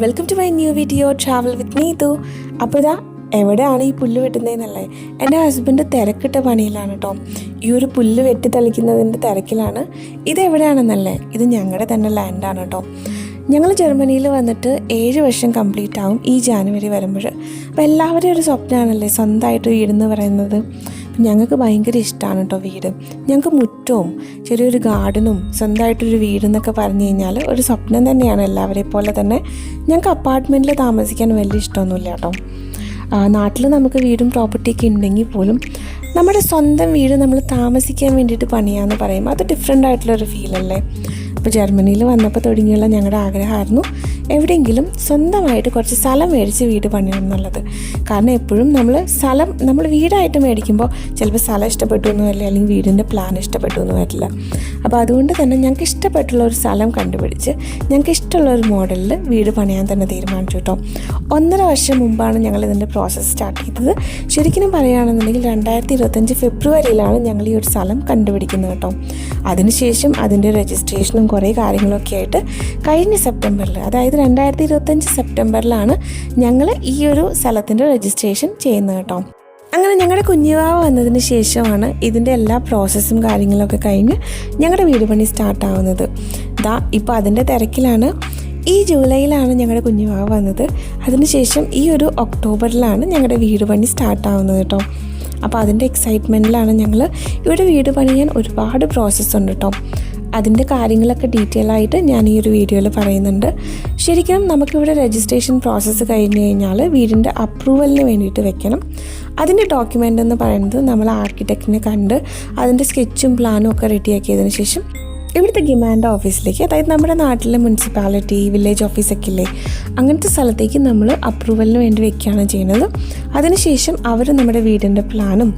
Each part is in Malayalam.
Welcome to my new video travel with Neethu അപ്പോൾ ഇതാ എവിടെയാണ് ഈ പുല്ല് വെട്ടുന്നതെന്നല്ലേ? എന്റെ ഹസ്ബൻഡ് തിരക്കിട്ട പണിയിലാണ് കേട്ടോ ഈ ഒരു പുല്ല് വെട്ടി തളിക്കുന്നതിന്റെ തിരക്കിലാണ്. ഇത് എവിടെയാണെന്നല്ലേ? ഇത് ഞങ്ങളുടെ തന്നെ ലാൻഡാണ് കേട്ടോ ഞങ്ങൾ ജർമ്മനിയിൽ വന്നിട്ട് ഏഴ് വർഷം കംപ്ലീറ്റ് ആവും ഈ ജാനുവരി വരുമ്പോൾ അപ്പോൾ എല്ലാവരുടെയും ഒരു സ്വപ്നമാണല്ലേ സ്വന്തമായിട്ട് വീടെന്ന് പറയുന്നത്? ഞങ്ങൾക്ക് ഭയങ്കര ഇഷ്ടമാണ് കേട്ടോ വീട്. ഞങ്ങൾക്ക് മുറ്റവും ചെറിയൊരു ഗാർഡനും സ്വന്തമായിട്ടൊരു വീടെന്നൊക്കെ പറഞ്ഞു കഴിഞ്ഞാൽ ഒരു സ്വപ്നം തന്നെയാണ് എല്ലാവരെയും പോലെ തന്നെ. ഞങ്ങൾക്ക് അപ്പാർട്ട്മെന്റിൽ താമസിക്കാൻ വലിയ ഇഷ്ടമൊന്നുമില്ല കേട്ടോ. നാട്ടിൽ നമുക്ക് വീടും പ്രോപ്പർട്ടിയൊക്കെ ഉണ്ടെങ്കിൽ പോലും നമ്മുടെ സ്വന്തം വീട് നമ്മൾ താമസിക്കാൻ വേണ്ടിയിട്ട് പണിയാന്ന് പറയുമ്പോൾ അത് ഡിഫറെന്റ് ആയിട്ടുള്ളൊരു ഫീലല്ലേ അപ്പോൾ ജർമ്മനിയിൽ വന്നപ്പോൾ തുടങ്ങിയുള്ള ഞങ്ങളുടെ ആഗ്രഹമായിരുന്നു. എവിടെയെങ്കിലും സ്വന്തമായിട്ട് കുറച്ച് സ്ഥലം മേടിച്ച് വീട് പണിയണം എന്നുള്ളത്. കാരണം എപ്പോഴും നമ്മൾ സ്ഥലം നമ്മൾ വീടായിട്ട് മേടിക്കുമ്പോൾ ചിലപ്പോൾ സ്ഥലം ഇഷ്ടപ്പെട്ടു എന്ന് വരില്ല അല്ലെങ്കിൽ വീടിന്റെ പ്ലാൻ ഇഷ്ടപ്പെട്ടു എന്ന് വരില്ല അപ്പോൾ അതുകൊണ്ട് തന്നെ ഞങ്ങൾക്ക് ഇഷ്ടപ്പെട്ടുള്ള ഒരു സ്ഥലം കണ്ടുപിടിച്ച് ഞങ്ങൾക്ക് ഇഷ്ടമുള്ള ഒരു മോഡലിൽ വീട് പണിയാൻ തന്നെ തീരുമാനിച്ചു കേട്ടോ. ഒന്നര വർഷം മുമ്പാണ് ഞങ്ങൾ ഇതിന്റെ പ്രോസസ്സ് സ്റ്റാർട്ട് ചെയ്തത്. ശരിക്കും പറയുകയാണെന്നുണ്ടെങ്കിൽ രണ്ടായിരത്തി ഇരുപത്തഞ്ച് ഫെബ്രുവരിയിലാണ് ഞങ്ങൾ ഈ ഒരു സ്ഥലം കണ്ടുപിടിക്കുന്നത് കേട്ടോ. അതിനുശേഷം അതിന്റെ രജിസ്ട്രേഷനും കുറേ കാര്യങ്ങളൊക്കെ ആയിട്ട് കഴിഞ്ഞ സെപ്റ്റംബറിൽ അതായത് രണ്ടായിരത്തി ഇരുപത്തഞ്ച് സെപ്റ്റംബറിലാണ് ഞങ്ങൾ ഈ ഒരു സ്ഥലത്തിന്റെ രജിസ്ട്രേഷൻ ചെയ്യുന്നത് കേട്ടോ. അങ്ങനെ ഞങ്ങളുടെ കുഞ്ഞുവാവ് വന്നതിന് ശേഷമാണ് ഇതിന്റെ എല്ലാ പ്രോസസ്സും കാര്യങ്ങളൊക്കെ കഴിഞ്ഞ് ഞങ്ങളുടെ വീട് പണി സ്റ്റാർട്ടാവുന്നത് ദാ ഇപ്പോൾ അതിന്റെ തിരക്കിലാണ്. ഈ ജൂലൈയിലാണ് ഞങ്ങളുടെ കുഞ്ഞുവാവ് വന്നത്. അതിനുശേഷം ഈ ഒരു ഒക്ടോബറിലാണ് ഞങ്ങളുടെ വീട് പണി സ്റ്റാർട്ടാവുന്നത് കേട്ടോ. അപ്പോൾ അതിന്റെ എക്സൈറ്റ്മെന്റിലാണ് ഞങ്ങൾ ഇവിടെ വീട് പണിയാൻ ഒരുപാട് പ്രോസസ്സുണ്ട് കേട്ടോ. അതിന്റെ കാര്യങ്ങളൊക്കെ ഡീറ്റെയിൽ ആയിട്ട് ഞാൻ ഈ ഒരു വീഡിയോയിൽ പറയുന്നുണ്ട്. ശരിക്കും നമുക്കിവിടെ രജിസ്ട്രേഷൻ പ്രോസസ്സ് കഴിഞ്ഞ് കഴിഞ്ഞാൽ വീടിന്റെ അപ്രൂവലിന് വേണ്ടിയിട്ട് വെക്കണം. അതിന്റെ ഡോക്യുമെന്റ് എന്ന് പറയുന്നത് നമ്മൾ ആർക്കിടെക്റ്റിനെ കണ്ട് അതിന്റെ സ്കെച്ചും പ്ലാനും ഒക്കെ റെഡിയാക്കിയതിന് ശേഷം ഇവിടുത്തെ ഗിമാൻഡ് ഓഫീസിലേക്ക് അതായത് നമ്മുടെ നാട്ടിലെ മുനിസിപ്പാലിറ്റി വില്ലേജ് ഓഫീസൊക്കെ ഇല്ലേ അങ്ങനത്തെ സ്ഥലത്തേക്ക് നമ്മൾ അപ്രൂവലിന് വേണ്ടി വെക്കുകയാണ് ചെയ്യുന്നത്. അതിനുശേഷം അവർ നമ്മുടെ വീടിന്റെ പ്ലാനും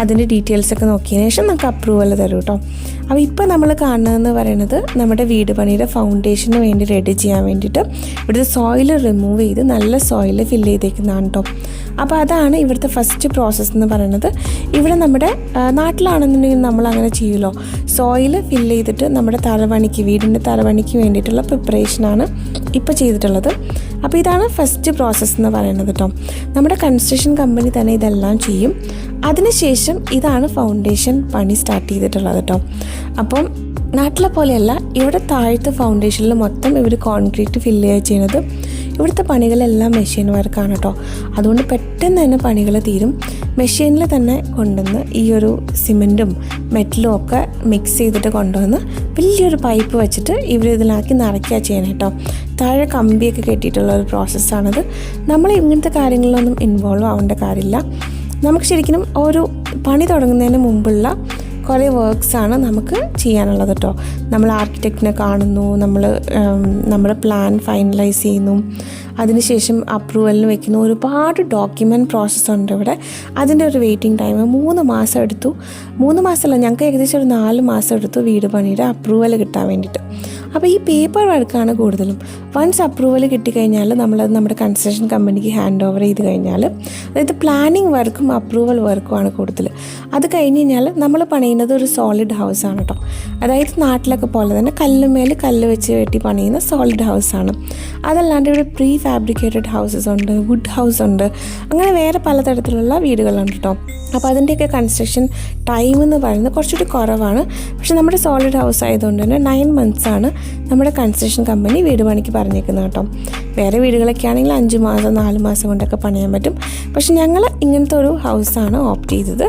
അതിന്റെ ഡീറ്റെയിൽസൊക്കെ നോക്കിയതിന് ശേഷം നമുക്ക് അപ്രൂവൽ തരും കേട്ടോ അപ്പോൾ ഇപ്പോൾ നമ്മൾ കാണുന്നതെന്ന് പറയുന്നത് നമ്മുടെ വീട് പണിയുടെ ഫൗണ്ടേഷന് വേണ്ടി റെഡി ചെയ്യാൻ വേണ്ടിയിട്ട് ഇവിടുത്തെ സോയിൽ റിമൂവ് ചെയ്ത് നല്ല സോയിൽ ഫില്ല് ചെയ്തേക്കുന്നതാണ് കേട്ടോ അപ്പോൾ അതാണ് ഇവിടുത്തെ ഫസ്റ്റ് പ്രോസസ്സ് എന്ന് പറയുന്നത്. ഇവിടെ നമ്മുടെ നാട്ടിലാണെന്നുണ്ടെങ്കിൽ നമ്മൾ അങ്ങനെ ചെയ്യുമല്ലോ. സോയിൽ ഫില്ല് ചെയ്തിട്ട് നമ്മുടെ തലവണിക്ക് വീടിന്റെ തലവണിക്ക് വേണ്ടിയിട്ടുള്ള പ്രിപ്പറേഷനാണ് ഇപ്പോൾ ചെയ്തിട്ടുള്ളത്. അപ്പോൾ ഇതാണ് ഫസ്റ്റ് പ്രോസസ്സ് എന്ന് പറയുന്നത് കേട്ടോ നമ്മുടെ കൺസ്ട്രക്ഷൻ കമ്പനി തന്നെ ഇതെല്ലാം ചെയ്യും. അതിനുശേഷം ഇതാണ് ഫൗണ്ടേഷൻ പണി സ്റ്റാർട്ട് ചെയ്തിട്ടുള്ളത് കേട്ടോ അപ്പം നാട്ടിലെ പോലെയല്ല ഇവിടെ താഴത്തെ ഫൗണ്ടേഷനിൽ മൊത്തം ഇവർ കോൺക്രീറ്റ് ഫില്ല് ചെയ്യുന്നത് ഇവിടുത്തെ പണികളെല്ലാം മെഷീൻ വർക്കാണ് കേട്ടോ അതുകൊണ്ട് പെട്ടെന്ന് തന്നെ പണികൾ തീരും. മെഷീനിൽ തന്നെ കൊണ്ടുവന്ന് ഈ ഒരു സിമെന്റും മെറ്റലും ഒക്കെ മിക്സ് ചെയ്തിട്ട് കൊണ്ടുവന്ന് വലിയൊരു പൈപ്പ് വെച്ചിട്ട് ഇവർ ഇതിലാക്കി നിറയ്ക്കുക ചെയ്യണം കേട്ടോ താഴെ കമ്പിയൊക്കെ കെട്ടിയിട്ടുള്ള ഒരു പ്രോസസ്സാണത് നമ്മൾ ഇങ്ങനത്തെ കാര്യങ്ങളിലൊന്നും ഇൻവോൾവ് ആവേണ്ട കാര്യമില്ല. നമുക്ക് ശരിക്കും ഒരു പണി തുടങ്ങുന്നതിന് മുമ്പുള്ള കുറേ വർക്ക്സാണ് നമുക്ക് ചെയ്യാനുള്ളത് കേട്ടോ. നമ്മൾ ആർക്കിടെക്റ്റിനെ കാണുന്നു നമ്മൾ നമ്മുടെ പ്ലാൻ ഫൈനലൈസ് ചെയ്യുന്നു. അതിനുശേഷം അപ്രൂവലിന് വെക്കുന്നു. ഒരുപാട് ഡോക്യുമെന്റ് പ്രോസസ്സ് ഉണ്ട് ഇവിടെ. അതിന്റെ ഒരു വെയിറ്റിംഗ് ടൈം മൂന്ന് മാസം എടുത്തു. മൂന്ന് മാസമല്ല ഞങ്ങൾക്ക് ഏകദേശം ഒരു നാല് മാസം എടുത്തു വീട് പണിയുടെ അപ്രൂവൽ കിട്ടാൻ വേണ്ടിയിട്ട്. അപ്പോൾ ഈ പേപ്പർ വർക്കാണ് കൂടുതലും. വൺസ് അപ്രൂവൽ കിട്ടിക്കഴിഞ്ഞാൽ നമ്മളത് നമ്മുടെ കൺസ്ട്രക്ഷൻ കമ്പനിക്ക് ഹാൻഡ് ഓവർ ചെയ്ത് കഴിഞ്ഞാൽ അതായത് പ്ലാനിങ് വർക്കും അപ്രൂവൽ വർക്കുമാണ് കൂടുതൽ അത് കഴിഞ്ഞ് കഴിഞ്ഞാൽ നമ്മൾ പണിയുന്നത് ഒരു സോളിഡ് ഹൗസ് ആണ് കേട്ടോ അതായത് നാട്ടിലൊക്കെ പോലെ തന്നെ കല്ലുമേൽ കല്ല് വെച്ച് വെട്ടി പണിയുന്ന സോളിഡ് ഹൗസ് ആണ്. അതല്ലാണ്ട് ഇവിടെ പ്രീ ഫാബ്രിക്കേറ്റഡ് ഹൗസസ് ഉണ്ട് വുഡ് ഹൗസ് ഉണ്ട്. അങ്ങനെ വേറെ പലതരത്തിലുള്ള വീടുകളുണ്ട് കേട്ടോ അപ്പോൾ അതിന്റെയൊക്കെ കൺസ്ട്രക്ഷൻ ടൈം എന്ന് പറയുന്നത് കുറച്ചുകൂടി കുറവാണ്. പക്ഷേ നമ്മുടെ സോളിഡ് ഹൗസ് ആയതുകൊണ്ട് തന്നെ നയൻ മന്ത്സാണ് നമ്മുടെ കൺസ്ട്രക്ഷൻ കമ്പനി വീട് പണിക്ക് പറഞ്ഞേക്കുന്നത് കേട്ടോ. വേറെ വീടുകളൊക്കെ ആണെങ്കിൽ അഞ്ച് മാസം നാല് മാസം കൊണ്ടൊക്കെ പണിയാൻ പറ്റും. പക്ഷെ ഞങ്ങൾ ഇങ്ങനത്തെ ഒരു ഹൗസാണ് ഓപ്റ്റ് ചെയ്തത്.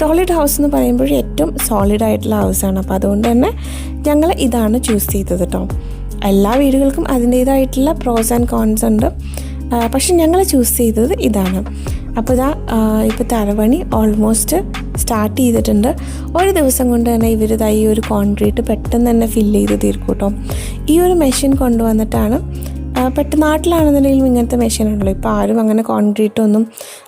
സോളിഡ് ഹൗസ് എന്ന് പറയുമ്പോൾ ഏറ്റവും സോളിഡ് ആയിട്ടുള്ള ഹൗസാണ് അപ്പോൾ അതുകൊണ്ട് തന്നെ ഞങ്ങൾ ഇതാണ് ചൂസ് ചെയ്തത് കേട്ടോ. എല്ലാ വീടുകൾക്കും അതിന്റേതായിട്ടുള്ള പ്രോസ് ആൻഡ് കോൺസ് ഉണ്ട്. പക്ഷെ ഞങ്ങൾ ചൂസ് ചെയ്തത് ഇതാണ്. അപ്പോൾ ഇതാ ഇപ്പോൾ തറവണി ഓൾമോസ്റ്റ് സ്റ്റാർട്ട് ചെയ്തിട്ടുണ്ട്. ഒരു ദിവസം കൊണ്ട് തന്നെ ഇവർ ഈ ഒരു കോൺക്രീറ്റ് പെട്ടെന്ന് തന്നെ ഫില്ല് ചെയ്ത് തീർക്കും കേട്ടോ ഈ ഒരു മെഷീൻ കൊണ്ടുവന്നിട്ടാണ് പെട്ടെന്ന് നാട്ടിലാണെന്നുണ്ടെങ്കിലും ഇങ്ങനത്തെ മെഷീൻ ഉണ്ടല്ലോ ഇപ്പോൾ ആരും അങ്ങനെ കോൺക്രീറ്റ് ഒന്നും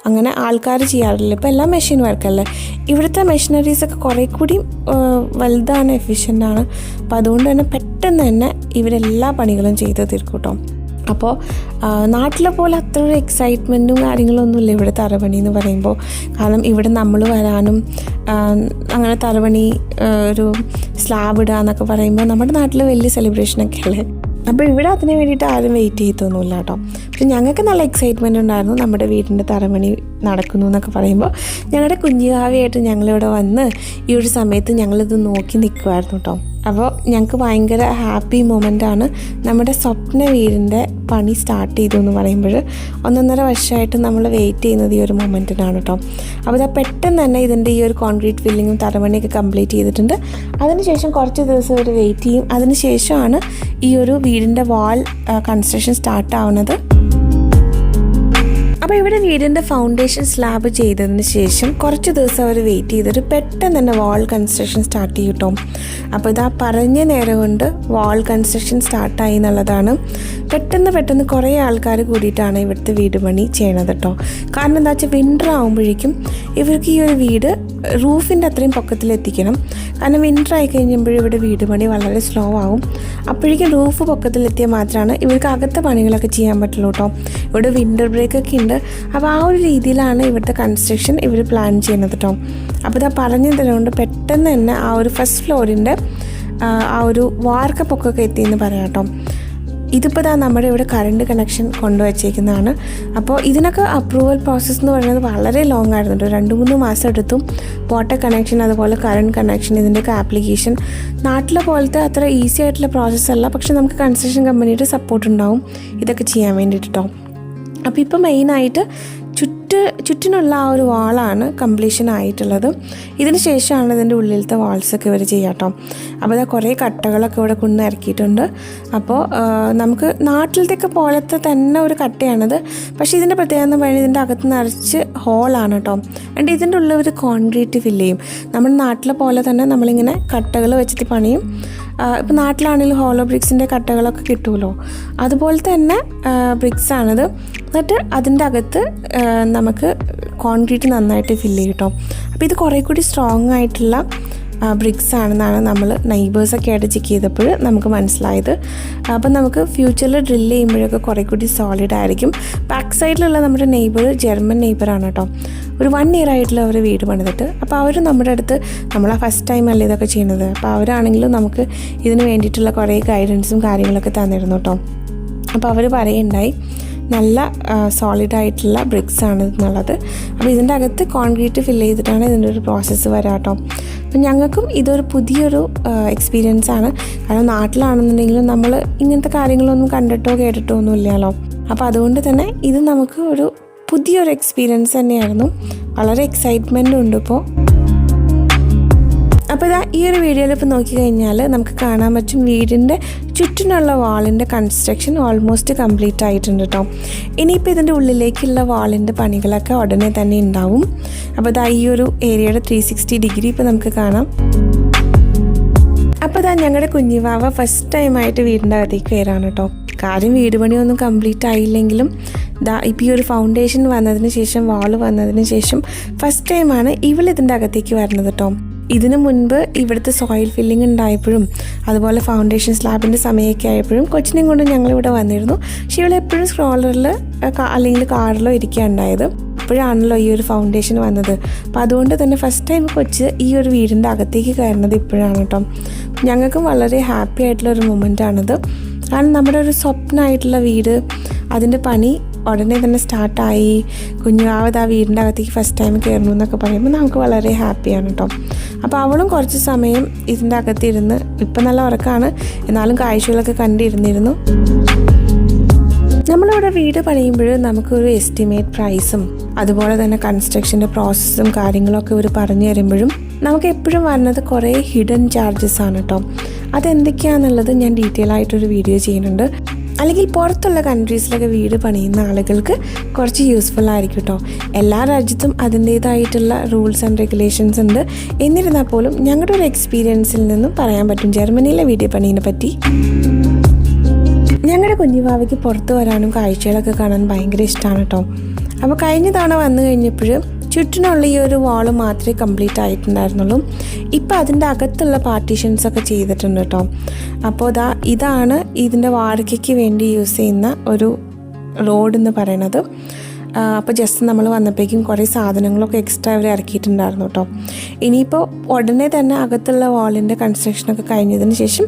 അങ്ങനെ ആൾക്കാർ ചെയ്യാറില്ല. ഇപ്പോൾ എല്ലാം മെഷീൻ വർക്കല്ലേ? ഇവിടുത്തെ മെഷീനറീസ് ഒക്കെ കുറേ കൂടി വലുതാണ് എഫിഷ്യന്റ് ആണ്. അപ്പോൾ അതുകൊണ്ട് തന്നെ പെട്ടെന്ന് തന്നെ ഇവരെല്ലാ പണികളും ചെയ്ത് തീർക്കും കേട്ടോ അപ്പോൾ നാട്ടിലെ പോലെ അത്ര ഒരു എക്സൈറ്റ്മെന്റും കാര്യങ്ങളൊന്നുമില്ല ഇവിടെ തറവണി എന്ന് പറയുമ്പോൾ. കാരണം ഇവിടെ നമ്മൾ വരാനും അങ്ങനെ തറവണി ഒരു സ്ലാബ് ഇടുക എന്നൊക്കെ പറയുമ്പോൾ നമ്മുടെ നാട്ടിൽ വലിയ സെലിബ്രേഷനൊക്കെ അല്ലേ? അപ്പോൾ ഇവിടെ അതിന് വേണ്ടിയിട്ട് ആരും വെയിറ്റ് ചെയ്തൊന്നുമില്ല കേട്ടോ. പക്ഷെ ഞങ്ങൾക്ക് നല്ല എക്സൈറ്റ്മെന്റ് ഉണ്ടായിരുന്നു നമ്മുടെ വീടിന്റെ തറമണി നടക്കുന്നു എന്നൊക്കെ പറയുമ്പോൾ. ഞങ്ങളുടെ കുഞ്ഞുകാവിയായിട്ട് ഞങ്ങളിവിടെ വന്ന് ഈ ഒരു സമയത്ത് ഞങ്ങളിത് നോക്കി നിൽക്കുമായിരുന്നു കേട്ടോ. അപ്പോൾ ഞങ്ങൾക്ക് ഭയങ്കര ഹാപ്പി മൊമെന്റാണ് നമ്മുടെ സ്വപ്ന വീടിന്റെ പണി സ്റ്റാർട്ട് ചെയ്തു എന്ന് പറയുമ്പോൾ ഒന്നൊന്നര വർഷമായിട്ട് നമ്മൾ വെയിറ്റ് ചെയ്യുന്നത് ഈ ഒരു മൊമെന്റിനാണ് കേട്ടോ. അപ്പോൾ ഇതാ പെട്ടെന്ന് തന്നെ ഇതിന്റെ ഈ ഒരു കോൺക്രീറ്റ് ഫില്ലിങ്ങും തറമണിയൊക്കെ കംപ്ലീറ്റ് ചെയ്തിട്ടുണ്ട്. അതിനുശേഷം കുറച്ച് ദിവസം ഒരു വെയിറ്റ് ചെയ്യും. അതിനുശേഷമാണ് ഈ ഒരു വീടിന്റെ വാൾ കൺസ്ട്രക്ഷൻ സ്റ്റാർട്ട് ആവുന്നത്. അപ്പോൾ ഇവിടെ വീടിന്റെ ഫൗണ്ടേഷൻ സ്ലാബ് ചെയ്തതിന് ശേഷം കുറച്ച് ദിവസം അവർ വെയിറ്റ് ചെയ്തിട്ട് പെട്ടെന്ന് തന്നെ വാൾ കൺസ്ട്രക്ഷൻ സ്റ്റാർട്ട് ചെയ്യും അപ്പോൾ ഇതാ പറഞ്ഞ നേരം കൊണ്ട് വാൾ കൺസ്ട്രക്ഷൻ സ്റ്റാർട്ടായി എന്നുള്ളതാണ്. പെട്ടെന്ന് പെട്ടെന്ന് കുറേ ആൾക്കാർ കൂടിയിട്ടാണ് ഇവിടുത്തെ വീട് പണി ചെയ്യണത് കേട്ടോ കാരണം എന്താ വെച്ചാൽ വിന്റർ ആകുമ്പോഴേക്കും ഇവർക്ക് ഈ ഒരു വീട് റൂഫിന്റെ അത്രയും പൊക്കത്തിലെത്തിക്കണം. കാരണം വിന്റർ ആയി കഴിയുമ്പോൾ ഇവിടെ വീട് പണി വളരെ സ്ലോ ആവും. അപ്പോഴേക്കും റൂഫ് പൊക്കത്തിലെത്തിയാൽ മാത്രമാണ് ഇവർക്ക് അകത്തെ പണികളൊക്കെ ചെയ്യാൻ പറ്റുള്ളൂ കേട്ടോ. ഇവിടെ വിന്റർ ബ്രേക്ക് ഒക്കെ ഉണ്ട്. അപ്പോൾ ആ ഒരു രീതിയിലാണ് ഇവിടുത്തെ കൺസ്ട്രക്ഷൻ ഇവർ പ്ലാൻ ചെയ്യുന്നത് കേട്ടോ. അപ്പോൾ ഇതാ പറഞ്ഞു തരുന്നുണ്ട് പെട്ടെന്ന് തന്നെ ആ ഒരു ഫസ്റ്റ് ഫ്ലോറിന്റെ ആ ഒരു വാർക്കപ്പൊക്കൊക്കെ എത്തിയെന്ന് പറയാം കേട്ടോ. ഇതിപ്പോൾ ഇതാ നമ്മുടെ ഇവിടെ കറണ്ട് കണക്ഷൻ കൊണ്ടുവച്ചേക്കുന്നതാണ്. അപ്പോൾ ഇതിനൊക്കെ അപ്രൂവൽ പ്രോസസ്സ് എന്ന് പറയുന്നത് വളരെ ലോങ് ആയിരുന്നു രണ്ട് മൂന്ന് മാസം എടുത്തും വാട്ടർ കണക്ഷൻ അതുപോലെ കറണ്ട് കണക്ഷൻ ഇതിന്റെയൊക്കെ ആപ്ലിക്കേഷൻ നാട്ടിലെ പോലത്തെ അത്ര ഈസി ആയിട്ടുള്ള പ്രോസസ്സ് അല്ല. പക്ഷെ നമുക്ക് കൺസ്ട്രക്ഷൻ കമ്പനിയുടെ സപ്പോർട്ട് ഉണ്ടാവും. ഇതൊക്കെ ചെയ്യാൻ വേണ്ടിയിട്ട് അപ്പോൾ ഇപ്പോൾ മെയിനായിട്ട് ചുറ്റ് ചുറ്റിനുള്ള ആ ഒരു വാളാണ് കംപ്ലീഷൻ ആയിട്ടുള്ളത്. ഇതിന് ശേഷമാണ് ഇതിന്റെ ഉള്ളിലത്തെ വാൾസൊക്കെ ഇവർ ചെയ്യുക കേട്ടോ. അപ്പോൾ ഇതാ കുറേ കട്ടകളൊക്കെ ഇവിടെ കൊണ്ട് ഇറക്കിയിട്ടുണ്ട്. അപ്പോൾ നമുക്ക് നാട്ടിലത്തെയൊക്കെ പോലത്തെ തന്നെ ഒരു കട്ടയാണിത്. പക്ഷേ ഇതിന്റെ പ്രത്യേകത എന്ന് പറയുന്നത് ഇതിന്റെ അകത്ത് നിറച്ച് ഹോളാണ് കേട്ടോ. ആൻഡ് ഇതിന്റെ ഉള്ളിൽ ഒരു കോൺക്രീറ്റ് ഫില്ല് ചെയ്യും. നമ്മുടെ നാട്ടിലെ പോലെ തന്നെ നമ്മളിങ്ങനെ കട്ടകൾ വെച്ചിട്ട് പണിയും. ഇപ്പോൾ നാട്ടിലാണെങ്കിലും ഹോളോ ബ്രിക്സിന്റെ കട്ടകളൊക്കെ കിട്ടുമല്ലോ അതുപോലെ തന്നെ ബ്രിക്സാണിത് എന്നിട്ട് അതിന്റെ അകത്ത് നമുക്ക് കോൺക്രീറ്റ് നന്നായിട്ട് ഫില്ല് ചെയ്യും കേട്ടോ അപ്പോൾ ഇത് കുറേ കൂടി സ്ട്രോങ് ആയിട്ടുള്ള ബ്രിക്സ് ആണെന്നാണ് നമ്മൾ നൈബേഴ്സൊക്കെ ആയിട്ട് ചെക്ക് ചെയ്തപ്പോൾ നമുക്ക് മനസ്സിലായത്. അപ്പം നമുക്ക് ഫ്യൂച്ചറിൽ ഡ്രില്ല് ചെയ്യുമ്പോഴൊക്കെ കുറേ കൂടി സോളിഡ് ആയിരിക്കും. ബാക്ക് സൈഡിലുള്ള നമ്മുടെ നെയ്ബർ ജർമ്മൻ നെയ്ബറാണ് കേട്ടോ. ഒരു വൺ ഇയർ ആയിട്ടുള്ള അവർ വീട് പണിതിട്ട്. അപ്പോൾ അവർ നമ്മുടെ അടുത്ത് നമ്മൾ ആ ഫസ്റ്റ് ടൈം അല്ലേ ഇതൊക്കെ ചെയ്യുന്നത് അപ്പോൾ അവരാണെങ്കിലും നമുക്ക് ഇതിന് വേണ്ടിയിട്ടുള്ള കുറേ ഗൈഡൻസും കാര്യങ്ങളൊക്കെ തന്നിരുന്നു കേട്ടോ. അപ്പോൾ അവർ പറയുണ്ടായി നല്ല സോളിഡ് ആയിട്ടുള്ള ബ്രിക്സ് ആണ് എന്നുള്ളത്. അപ്പോൾ ഇതിന്റെ അകത്ത് കോൺക്രീറ്റ് ഫില്ല് ചെയ്തിട്ടാണ് ഇതിന്റെ ഒരു പ്രോസസ്സ് വരാം കേട്ടോ. അപ്പം ഞങ്ങൾക്കും ഇതൊരു പുതിയൊരു എക്സ്പീരിയൻസ് ആണ്. കാരണം നാട്ടിലാണെന്നുണ്ടെങ്കിലും നമ്മൾ ഇങ്ങനത്തെ കാര്യങ്ങളൊന്നും കണ്ടിട്ടോ കേട്ടിട്ടോ ഒന്നും ഇല്ലല്ലോ. അപ്പോൾ അതുകൊണ്ട് തന്നെ ഇത് നമുക്ക് ഒരു പുതിയൊരു എക്സ്പീരിയൻസ് തന്നെയായിരുന്നു. വളരെ എക്സൈറ്റ്മെന്റും ഉണ്ട് ഇപ്പോൾ അപ്പോൾ ഇതാ ഈ ഒരു വീഡിയോയിൽ ഇപ്പോൾ നോക്കിക്കഴിഞ്ഞാൽ നമുക്ക് കാണാൻ പറ്റും വീടിന്റെ ചുറ്റിനുള്ള വാളിന്റെ കൺസ്ട്രക്ഷൻ ഓൾമോസ്റ്റ് കംപ്ലീറ്റ് ആയിട്ടുണ്ട് കേട്ടോ ഇനിയിപ്പോൾ ഇതിന്റെ ഉള്ളിലേക്കുള്ള വാളിന്റെ പണികളൊക്കെ ഉടനെ തന്നെ ഉണ്ടാവും. അപ്പോൾ ഇതാ ഈ ഒരു ഏരിയയുടെ ത്രീ സിക്സ്റ്റി ഡിഗ്രി ഇപ്പോൾ നമുക്ക് കാണാം. അപ്പോൾ ഇതാ ഞങ്ങളുടെ കുഞ്ഞിവാവ ഫസ്റ്റ് ടൈമായിട്ട് വീടിന്റെ അകത്തേക്ക് കയറാണ് കേട്ടോ കാര്യം വീട് പണിയൊന്നും കംപ്ലീറ്റ് ആയില്ലെങ്കിലും ദാ ഇപ്പോൾ ഈ ഒരു ഫൗണ്ടേഷൻ വന്നതിന് ശേഷം വാൾ വന്നതിന് ശേഷം ഫസ്റ്റ് ടൈമാണ് ഇവളിതിന്റെ അകത്തേക്ക് വരുന്നത് കേട്ടോ ഇതിനു മുൻപ് ഇവിടുത്തെ സോയിൽ ഫില്ലിംഗ് ഉണ്ടായപ്പോഴും അതുപോലെ ഫൗണ്ടേഷൻ സ്ലാബിന്റെ സമയമൊക്കെ ആയപ്പോഴും കൊച്ചിനെയും കൊണ്ട് ഞങ്ങളിവിടെ വന്നിരുന്നു. പക്ഷേ ഇവളെപ്പോഴും സ്ക്രോളറിൽ അല്ലെങ്കിൽ കാറിലോ ഇരിക്കുകയുണ്ടായത് ഇപ്പോഴാണല്ലോ ഈ ഒരു ഫൗണ്ടേഷൻ വന്നത്. അപ്പോൾ അതുകൊണ്ട് തന്നെ ഫസ്റ്റ് ടൈം കൊച്ച് ഈ ഒരു വീടിന്റെ അകത്തേക്ക് കയറുന്നത് ഇപ്പോഴാണ് കേട്ടോ. ഞങ്ങൾക്കും വളരെ ഹാപ്പി ആയിട്ടുള്ള ഒരു മൊമെന്റ് ആണിത്. കാരണം നമ്മുടെ ഒരു സ്വപ്നമായിട്ടുള്ള വീട് അതിന്റെ പണി ഉടനെ തന്നെ സ്റ്റാർട്ടായി കുഞ്ഞുവാവത് ആ വീടിന്റെ അകത്തേക്ക് ഫസ്റ്റ് ടൈം കയറുന്നു എന്നൊക്കെ പറയുമ്പോൾ നമുക്ക് വളരെ ഹാപ്പിയാണ് കേട്ടോ. അപ്പോൾ അവളും കുറച്ച് സമയം ഇതിന്റെ അകത്തിരുന്ന് ഇപ്പം നല്ല ഉറക്കമാണ് എന്നാലും കാഴ്ചകളൊക്കെ കണ്ടിരുന്നിരുന്നു. നമ്മളിവിടെ വീട് പണിയുമ്പോൾ നമുക്കൊരു എസ്റ്റിമേറ്റ് പ്രൈസും അതുപോലെ തന്നെ കൺസ്ട്രക്ഷന്റെ പ്രോസസ്സും കാര്യങ്ങളൊക്കെ ഇവർ പറഞ്ഞു തരുമ്പോഴും നമുക്ക് എപ്പോഴും വരുന്നത് കുറേ ഹിഡൻ ചാർജസ് ആണ് കേട്ടോ അതെന്തൊക്കെയാണെന്നുള്ളത് ഞാൻ ഡീറ്റെയിൽ ആയിട്ടൊരു വീഡിയോ ചെയ്യുന്നുണ്ട്. അല്ലെങ്കിൽ പുറത്തുള്ള കൺട്രീസിലൊക്കെ വീട് പണിയുന്ന ആളുകൾക്ക് കുറച്ച് യൂസ്ഫുൾ ആയിരിക്കും കേട്ടോ എല്ലാ രാജ്യത്തും അതിന്റേതായിട്ടുള്ള റൂൾസ് ആൻഡ് റെഗുലേഷൻസ് ഉണ്ട്. എന്നിരുന്നാൽ പോലും ഞങ്ങളുടെ ഒരു എക്സ്പീരിയൻസിൽ നിന്നും പറയാൻ പറ്റും ജർമ്മനിയിലെ വീട് പണീനെ പറ്റി. ഞങ്ങളുടെ കുഞ്ഞുവാവയ്ക്ക് പുറത്ത് വരാനും കാഴ്ചകളൊക്കെ കാണാൻ ഭയങ്കര ഇഷ്ടമാണ് കേട്ടോ അപ്പോൾ കഴിഞ്ഞ തവണ വന്നു കഴിഞ്ഞപ്പോൾ ചുറ്റിനുള്ള ഈ ഒരു വാൾ മാത്രമേ കംപ്ലീറ്റ് ആയിട്ടുണ്ടായിരുന്നുള്ളൂ. ഇപ്പം അതിന്റെ അകത്തുള്ള പാർട്ടീഷൻസ് ഒക്കെ ചെയ്തിട്ടുണ്ട് കേട്ടോ. അപ്പോൾ ഇതാ ഇതാണ് ഇതിന്റെ വാടകയ്ക്ക് വേണ്ടി യൂസ് ചെയ്യുന്ന ഒരു റോഡ് എന്ന് പറയണത് അപ്പോൾ ജസ്റ്റ് നമ്മൾ വന്നപ്പോഴേക്കും കുറേ സാധനങ്ങളൊക്കെ എക്സ്ട്രാ അവർ ഇറക്കിയിട്ടുണ്ടായിരുന്നു കേട്ടോ ഇനിയിപ്പോൾ ഉടനെ തന്നെ അകത്തുള്ള വാളിന്റെ കൺസ്ട്രക്ഷനൊക്കെ കഴിഞ്ഞതിന് ശേഷം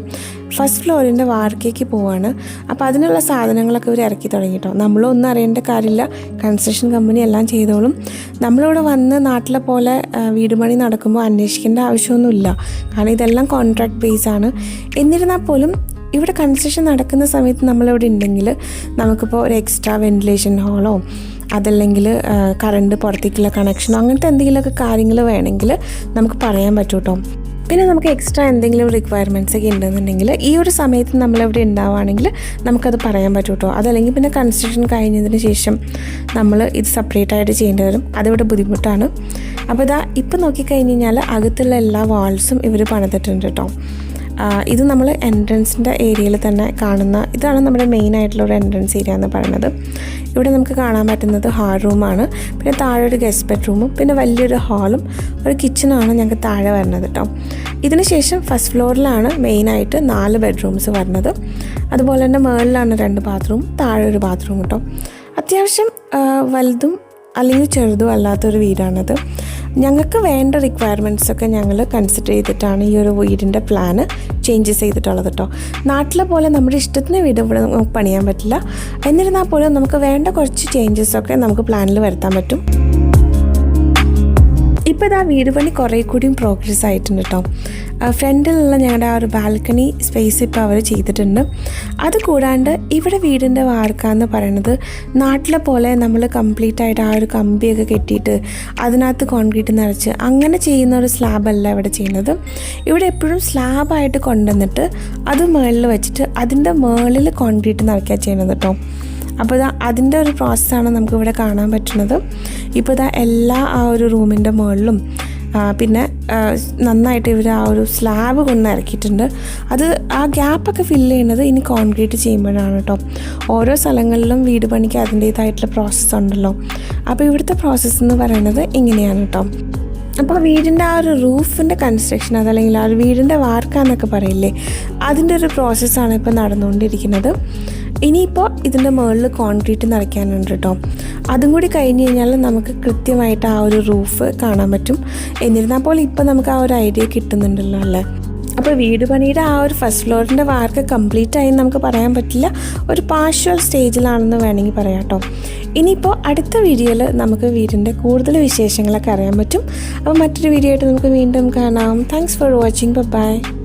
ഫസ്റ്റ് ഫ്ലോറിന്റെ വാർക്കേക്ക് പോവാണ്. അപ്പോൾ അതിനുള്ള സാധനങ്ങളൊക്കെ ഇവർ ഇറക്കി തുടങ്ങി കേട്ടോ നമ്മളൊന്നും അറിയേണ്ട കാര്യമില്ല. കൺസ്ട്രക്ഷൻ കമ്പനി എല്ലാം ചെയ്തോളും. നമ്മളിവിടെ വന്ന് നാട്ടിലെ പോലെ വീട് പണി നടക്കുമ്പോൾ അന്വേഷിക്കേണ്ട ആവശ്യമൊന്നുമില്ല. കാരണം ഇതെല്ലാം കോൺട്രാക്ട് ബേസ് ആണ്. എന്നിരുന്നാൽ പോലും ഇവിടെ കൺസ്ട്രക്ഷൻ നടക്കുന്ന സമയത്ത് നമ്മളിവിടെ ഉണ്ടെങ്കിൽ നമുക്കിപ്പോൾ ഒരു എക്സ്ട്രാ വെന്റിലേഷൻ ഹോളോ അതല്ലെങ്കിൽ കറണ്ട് പുറത്തേക്കുള്ള കണക്ഷനോ അങ്ങനത്തെ എന്തെങ്കിലുമൊക്കെ കാര്യങ്ങൾ വേണമെങ്കിൽ നമുക്ക് പറയാൻ പറ്റും കേട്ടോ പിന്നെ നമുക്ക് എക്സ്ട്രാ എന്തെങ്കിലും റിക്വയർമെന്റ്സ് ഒക്കെ ഉണ്ടെന്നുണ്ടെങ്കിൽ ഈ ഒരു സമയത്ത് നമ്മളിവിടെ ഉണ്ടാവുകയാണെങ്കിൽ നമുക്കത് പറയാൻ പറ്റും കേട്ടോ അതല്ലെങ്കിൽ പിന്നെ കൺസ്ട്രക്ഷൻ കഴിഞ്ഞതിന് ശേഷം നമ്മൾ ഇത് സെപ്പറേറ്റ് ആയിട്ട് ചെയ്യേണ്ടി വരും. അതിവിടെ ബുദ്ധിമുട്ടാണ്. അപ്പോൾ ഇതാ ഇപ്പം നോക്കിക്കഴിഞ്ഞ് കഴിഞ്ഞാൽ അകത്തുള്ള എല്ലാ വാൾസും ഇവർ പണിതിട്ടുണ്ട് കേട്ടോ. ഇത് നമ്മൾ എൻട്രൻസിന്റെ ഏരിയയിൽ തന്നെ കാണുന്ന ഇതാണ് നമ്മുടെ മെയിൻ ആയിട്ടുള്ള ഒരു എൻട്രൻസ് ഏരിയ എന്ന് പറയുന്നത്. ഇവിടെ നമുക്ക് കാണാൻ പറ്റുന്നത് ഹാൾ റൂമാണ്. പിന്നെ താഴെ ഒരു ഗസ്റ്റ് ബെഡ്റൂമും പിന്നെ വലിയൊരു ഹാളും ഒരു കിച്ചണാണ് ഞങ്ങൾക്ക് താഴെ വരുന്നത് കേട്ടോ ഇതിന് ശേഷം ഫസ്റ്റ് ഫ്ലോറിലാണ് മെയിനായിട്ട് നാല് ബെഡ്റൂംസ് വരുന്നത് അതുപോലെ തന്നെ മേളിലാണ് രണ്ട് ബാത്റൂം താഴെ ഒരു ബാത്റൂം കേട്ടോ അത്യാവശ്യം വലുതും അല്ലെങ്കിൽ ചെറുതും അല്ലാത്തൊരു വീടാണത്. ഞങ്ങൾക്ക് വേണ്ട റിക്വയർമെന്റ്സ് ഒക്കെ ഞങ്ങൾ കൺസിഡർ ചെയ്തിട്ടാണ് ഈ ഒരു വീടിന്റെ പ്ലാന് ചേഞ്ചസ് ചെയ്തിട്ടുള്ളത് കേട്ടോ നാട്ടിലെ പോലെ നമ്മുടെ ഇഷ്ടത്തിന് വീട് ഇവിടെ നമുക്ക് പണിയാൻ പറ്റില്ല. എന്നിരുന്നാൽ പോലും നമുക്ക് വേണ്ട കുറച്ച് ചേഞ്ചസൊക്കെ നമുക്ക് പ്ലാനിൽ വരുത്താൻ പറ്റും. ഇപ്പോൾ ഇതാ വീട് പണി കുറേ കൂടിയും പ്രോഗ്രസ് ആയിട്ടുണ്ട് കേട്ടോ ഫ്രണ്ടിലുള്ള ഞങ്ങളുടെ ആ ഒരു ബാൽക്കണി സ്പേസ് ഇപ്പോൾ അവർ ചെയ്തിട്ടുണ്ട്. അത് കൂടാണ്ട് ഇവിടെ വീടിന്റെ വാർക്ക എന്ന് പറയുന്നത് നാട്ടിലെ പോലെ നമ്മൾ കംപ്ലീറ്റ് ആയിട്ട് ആ ഒരു കമ്പിയൊക്കെ കെട്ടിയിട്ട് അതിനകത്ത് കോൺക്രീറ്റ് നിറച്ച് അങ്ങനെ ചെയ്യുന്ന ഒരു സ്ലാബല്ല ഇവിടെ ചെയ്യുന്നത്. ഇവിടെ എപ്പോഴും സ്ലാബായിട്ട് കൊണ്ടുവന്നിട്ട് അത് മുകളിൽ വെച്ചിട്ട് അതിന്റെ മുകളിൽ കോൺക്രീറ്റ് നിറയ്ക്കുക ചെയ്യുന്നത് കേട്ടോ അപ്പോൾ ഇതാ അതിന്റെ ഒരു പ്രോസസ്സാണ് നമുക്കിവിടെ കാണാൻ പറ്റുന്നത്. ഇപ്പോൾ ഇതാ എല്ലാ ആ ഒരു റൂമിന്റെ മുകളിലും പിന്നെ നന്നായിട്ട് ഇവർ ആ ഒരു സ്ലാബ് കൊണ്ട് ഇറക്കിയിട്ടുണ്ട്. അത് ആ ഗ്യാപ്പൊക്കെ ഫില്ല് ചെയ്യുന്നത് ഇനി കോൺക്രീറ്റ് ചെയ്യുമ്പോഴാണ് കേട്ടോ. ഓരോ സ്ഥലങ്ങളിലും വീട് പണിക്ക് അതിന്റേതായിട്ടുള്ള പ്രോസസ്സ് ഉണ്ടല്ലോ. അപ്പോൾ ഇവിടുത്തെ പ്രോസസ്സ് എന്ന് പറയുന്നത് ഇങ്ങനെയാണ് കേട്ടോ. അപ്പോൾ വീടിന്റെ ആ ഒരു റൂഫിന്റെ കൺസ്ട്രക്ഷൻ അതല്ലെങ്കിൽ ആ ഒരു വീടിന്റെ വാർക്ക എന്നൊക്കെ പറയില്ലേ അതിന്റെ ഒരു പ്രോസസ്സാണ് ഇപ്പോൾ നടന്നുകൊണ്ടിരിക്കുന്നത്. ഇനിയിപ്പോൾ ഇതിന്റെ മുകളിൽ കോൺക്രീറ്റ് നിറയ്ക്കാനുണ്ട് കേട്ടോ അതും കൂടി കഴിഞ്ഞ് കഴിഞ്ഞാൽ നമുക്ക് കൃത്യമായിട്ട് ആ ഒരു റൂഫ് കാണാൻ പറ്റും. എന്നിരുന്നാൽ പോലും ഇപ്പോൾ നമുക്ക് ആ ഒരു ഐഡിയ കിട്ടുന്നുണ്ടല്ലോ അല്ലേ? അപ്പോൾ വീട് പണിയുടെ ആ ഒരു ഫസ്റ്റ് ഫ്ലോറിന്റെ വാർക്ക് കംപ്ലീറ്റ് ആയി നമുക്ക് പറയാൻ പറ്റില്ല. ഒരു പാർഷ്വൽ സ്റ്റേജിലാണെന്ന് വേണമെങ്കിൽ പറയാം കേട്ടോ ഇനിയിപ്പോൾ അടുത്ത വീഡിയോയിൽ നമുക്ക് വീടിന്റെ കൂടുതൽ വിശേഷങ്ങളൊക്കെ അറിയാൻ പറ്റും. അപ്പോൾ മറ്റൊരു വീഡിയോ ആയിട്ട് നമുക്ക് വീണ്ടും കാണാം. Thanks for watching bye